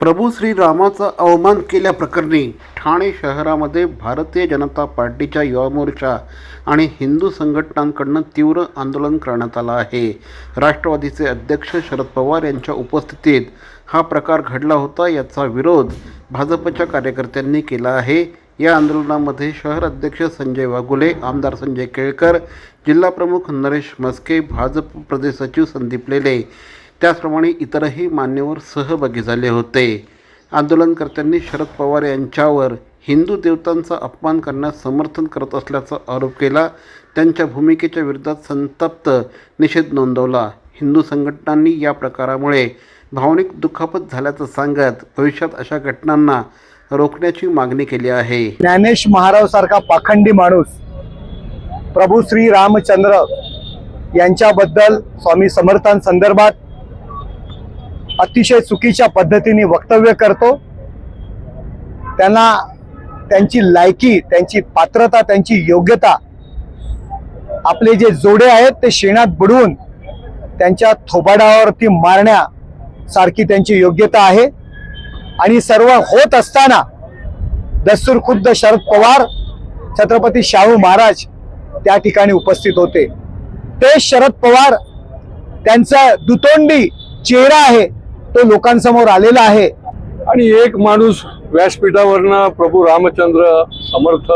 प्रभू श्रीरामाचा अवमान केल्याप्रकरणी ठाणे शहरामध्ये भारतीय जनता पार्टीच्या युवा मोर्चा आणि हिंदू संघटनांकडनं तीव्र आंदोलन करण्यात आलं आहे. राष्ट्रवादीचे अध्यक्ष शरद पवार यांच्या उपस्थितीत हा प्रकार घडला होता याचा विरोध भाजपच्या कार्यकर्त्यांनी केला आहे. या आंदोलनामध्ये शहर अध्यक्ष संजय वाघुले आमदार संजय केळकर जिल्हाप्रमुख नरेश मस्के भाजप प्रदेश सचिव संदीप लेले त्याचप्रमाणे इतरही मान्यवर सहभागी झाले होते. आंदोलनकर्त्यांनी शरद पवार यांच्यावर हिंदू देवतांचा अपमान करण्यास समर्थन करत असल्याचा आरोप केला. त्यांच्या भूमिकेच्या विरोधात संतप्त निषेध नोंदवला. हिंदू संघटनांनी या प्रकारामुळे भावनिक दुखापत झाल्याचं सांगत भविष्यात अशा घटनांना रोखण्याची मागणी केली आहे. ज्ञानेश महाराव सारखा पाखंडी माणूस प्रभू श्री रामचंद्र यांच्याबद्दल स्वामी समर्थांसंदर्भात अतिशय चुकीच्या पद्धतीने वक्तव्य करतो. त्यांना त्यांची लायकी त्यांची पात्रता त्यांची योग्यता आपले जे जोडे आहेत ते शेणात बुडवून त्यांच्या थोबाडावरती मारण्यासारखी त्यांची योग्यता आहे. आणि सर्व होत असताना दस्तूर खुद्द शरद पवार छत्रपती शाहू महाराज त्या ठिकाणी उपस्थित होते. ते शरद पवार त्यांचा दुतोंडी चेहरा आहे. तो लोकांसमोर आलेला आहे. आणि एक माणूस व्यासपीठावरनं प्रभू रामचंद्र समर्थ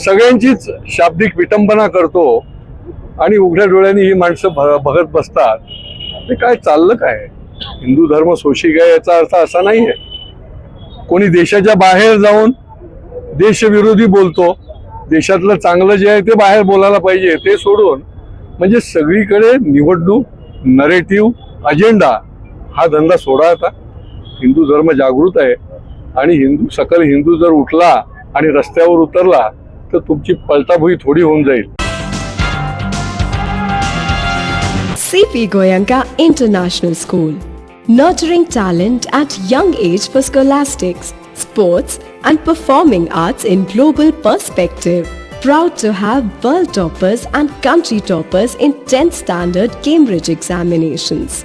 सगळ्यांचीच शाब्दिक विटंबना करतो आणि उघड्या डोळ्यांनी ही माणसं बघत बसतात. ते काय चाललं काय? हिंदू धर्म सोशिक आहे याचा अर्थ असा नाही आहे कोणी देशाच्या बाहेर जाऊन देशविरोधी बोलतो देशातलं चांगलं जे आहे ते बाहेर बोलायला पाहिजे ते सोडून म्हणजे सगळीकडे निवडणूक नरेटिव्ह अजेंडा हा धंदा सोडा होता हिंदू धर्म जागृत आहे. आणि हिंदू सकल हिंदू जर उठला आणि रस्त्यावर उतरला तर तुमची पलटाभुई थोडी होऊन जाईल. CP Goenka international school nurturing talent at young age for scholastics sports and performing arts in global perspective proud to have world toppers and country toppers in tenth standard Cambridge examinations